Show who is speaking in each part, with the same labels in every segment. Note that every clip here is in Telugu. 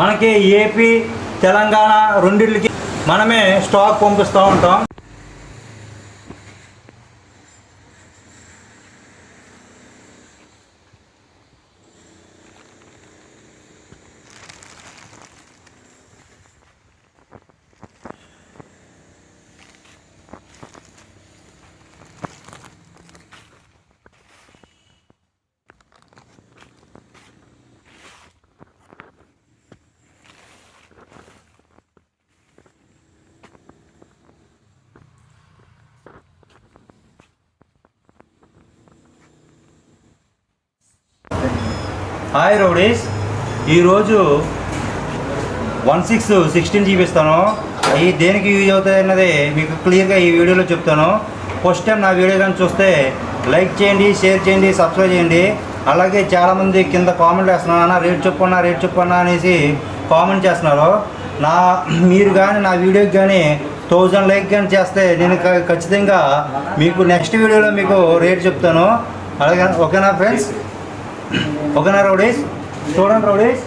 Speaker 1: మనకి ఏపీ తెలంగాణ రెండింటికి మనమే స్టాక్ పంపిస్తూ ఉంటాం. హాయ్ రౌడీస్ ఈరోజు వన్ సిక్స్ సిక్స్టీన్ చూపిస్తాను అవి దేనికి యూజ్ అవుతాయి అన్నది మీకు క్లియర్గా ఈ వీడియోలో చెప్తాను. ఫస్ట్ టైం నా వీడియో కానీ చూస్తే లైక్ చేయండి షేర్ చేయండి సబ్స్క్రైబ్ చేయండి. అలాగే చాలామంది కింద కామెంట్ వేస్తున్నారు. అన్న రేట్ చెప్పన్నా రేట్ చెప్పన్నా అనేసి కామెంట్ చేస్తున్నారు. నా మీరు కానీ నా వీడియోకి కానీ థౌజండ్ లైక్ కానీ చేస్తే నేను ఖచ్చితంగా మీకు నెక్స్ట్ వీడియోలో మీకు రేట్ చెప్తాను. అలాగే ఓకేనా ఫ్రెండ్స్? ఒకనా రౌడీస్ చూడండి రౌడీస్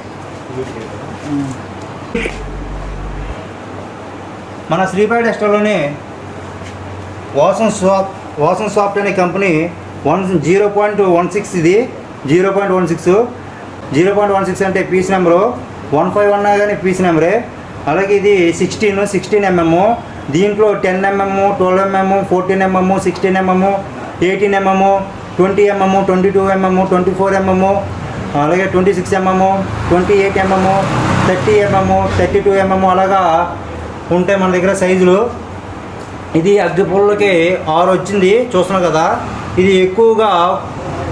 Speaker 1: మన శ్రీపేట ఎస్టోలోని వాసన్ సాఫ్ట్ వాసన్ సాఫ్ట్ అనే company one zero point one six ఇది. Zero point one six. Zero point one six అంటే piece number. One five one కానీ పీస్ నెంబరే. అలాగే ఇది సిక్స్టీన్ సిక్స్టీన్ ఎంఎం దీంట్లో ten MM twelve MM fourteen MM sixteen MM eighteen MM twenty MM twenty two MM twenty four MM అలాగే twenty six MM twenty eight mm thirty mm thirty two MM అలాగా ఉంటాయి మన దగ్గర సైజులు. ఇది అగ్గిపుల్లకి ఆరు వచ్చింది చూస్తున్నాం కదా. ఇది ఎక్కువగా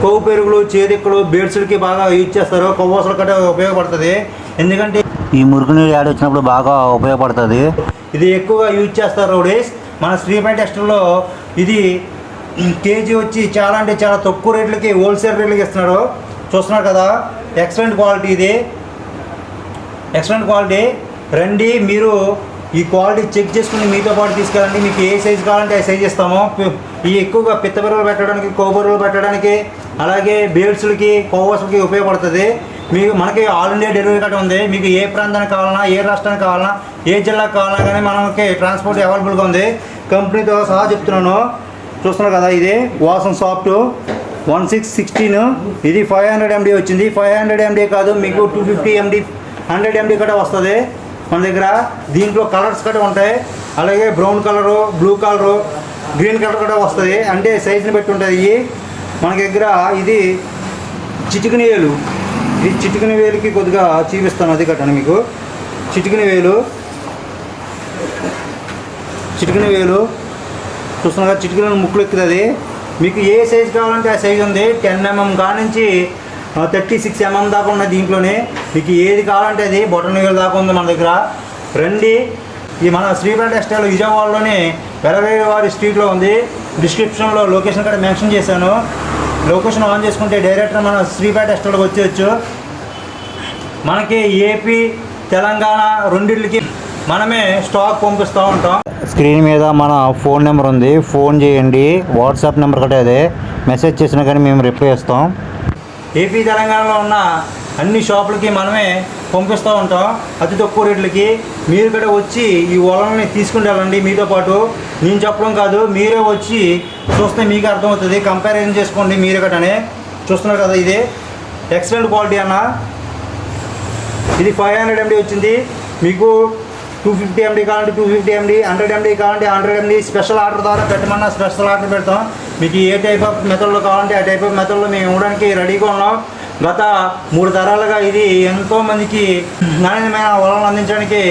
Speaker 1: కొవ్వు పెరుగులు చేదిక్కులు బేడ్సులకి బాగా యూజ్ చేస్తారు. కొవ్వసలు కట్ట ఉపయోగపడుతుంది. ఎందుకంటే ఈ మురుగునీరు యాడ్ వచ్చినప్పుడు బాగా ఉపయోగపడుతుంది. ఇది ఎక్కువగా యూజ్ చేస్తారు రౌడీస్. మన శ్రీపేట టెస్ట్లో ఇది కేజీ వచ్చి చాలా అంటే చాలా తక్కువ రేట్లకి హోల్సేల్ రేట్లకి ఇస్తున్నాడు. చూస్తున్నారు కదా ఎక్సలెంట్ క్వాలిటీ ఇది. ఎక్సలెంట్ క్వాలిటీ రండి మీరు ఈ క్వాలిటీ చెక్ చేసుకుని మీతో పాటు తీసుకెళ్ళండి. మీకు ఏ సైజు కావాలంటే ఆ సైజ్ ఇస్తాము. ఈ ఎక్కువగా పిత్తబెరలు పెట్టడానికి కొబ్బరిలు పెట్టడానికి అలాగే బేల్స్లకి కోవర్స్లకి ఉపయోగపడుతుంది. మీకు మనకి ఆల్ ఇండియా డెలివరీ కార్డు ఉంది. మీకు ఏ ప్రాంతానికి కావాలన్నా ఏ రాష్ట్రానికి కావాలన్నా ఏ జిల్లాకు కావాలన్నా కానీ మనకి ట్రాన్స్పోర్ట్ అవైలబుల్గా ఉంది. కంపెనీతో సహా చెప్తున్నాను. చూస్తున్నారు కదా ఇది Vasan soft. One six sixteen. ఇది ఫైవ్ హండ్రెడ్ ఎండి వచ్చింది. ఫైవ్ హండ్రెడ్ ఎండి కాదు మీకు two fifty MD hundred MD కూడా వస్తుంది. మన దగ్గర దీంట్లో కలర్స్ కూడా ఉంటాయి. అలాగే brown colour blue colour green colour కూడా వస్తుంది. అంటే సైజుని బట్టి ఉంటుంది. ఇవి మన దగ్గర ఇది చిటికిన వేలు. ఇది చిటికిన వేలుకి కొద్దిగా చూపిస్తాను అది కట్టండి మీకు. చిటికిన వేలు. చిటికిన వేలు. చూస్తున్నా చిటికీలో ముక్కులు ఎక్కుతుంది. మీకు ఏ సైజ్ కావాలంటే ఆ సైజ్ ఉంది. టెన్ ఎంఎం కానించి థర్టీ సిక్స్ ఎంఎం దాకా ఉన్నాయి దీంట్లోనే. మీకు ఏది కావాలంటే అది బొటన్ దాకా ఉంది మన దగ్గర. రండి. ఈ మన శ్రీపేట టెక్స్టైల్ విజయవాడలోని వెలవేవారి స్ట్రీట్లో ఉంది. డిస్క్రిప్షన్లో లొకేషన్ కూడా మెన్షన్ చేశాను. లొకేషన్ ఆన్ చేసుకుంటే డైరెక్ట్ మన శ్రీపేట టెక్స్టైల్కి వచ్చేయచ్చు. మనకి ఏపీ తెలంగాణ రెండింటికి మనమే స్టాక్ పంపిస్తూ ఉంటాం. స్క్రీన్ మీద మన ఫోన్ నెంబర్ ఉంది. ఫోన్ చేయండి. వాట్సాప్ నెంబర్ కట్టే అదే. మెసేజ్ చేసినా కానీ మేము రిప్లై ఇస్తాం. ఏపీ తెలంగాణలో ఉన్న అన్ని షాపులకి మనమే పంపిస్తూ ఉంటాం. అతి తక్కువ రేట్లకి. మీరు కూడా వచ్చి ఈ వలలని తీసుకుని వెళ్ళండి. మీతో పాటు నేను చెప్పడం కాదు మీరే వచ్చి చూస్తే మీకు అర్థమవుతుంది. కంపారిజన్ చేసుకోండి మీరే కట్టనే చూస్తున్నారు కదా ఇది. ఎక్సలెంట్ క్వాలిటీ అన్న. ఇది ఫైవ్ హండ్రెడ్ ఎండి వచ్చింది. మీకు టూ ఫిఫ్టీ ఎండి కావాలంటే two fifty MD hundred MD కావాలంటే హండ్రెడ్ ఎండి స్పెషల్ ఆర్డర్ ద్వారా పెట్టమన్నా స్పెషల్ ఆర్డర్ పెడతాం. మీకు ఏ టైప్ ఆఫ్ మెథడ్లో కావాలంటే ఆ టైప్ ఆఫ్ మెథడ్లో మేము ఇవ్వడానికి రెడీగా ఉన్నాం. గత మూడు తరాలుగా ఇది ఎంతో మందికి నాణ్యతమైన వలలను అందించడానికి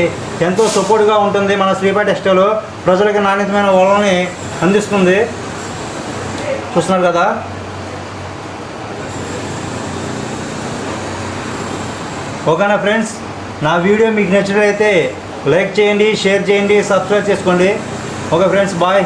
Speaker 1: ఎంతో సపోర్ట్గా ఉంటుంది మన శ్రీపాటి టెక్స్టైల్ ప్రజలకి నాణ్యతమైన వలని అందిస్తుంది. చూస్తున్నారు కదా? ఓకేనా ఫ్రెండ్స్ నా వీడియో మీకు నచ్చినట్లయితే లైక్ చేయండి షేర్ చేయండి సబ్స్క్రైబ్ చేసుకోండి. Okay friends bye.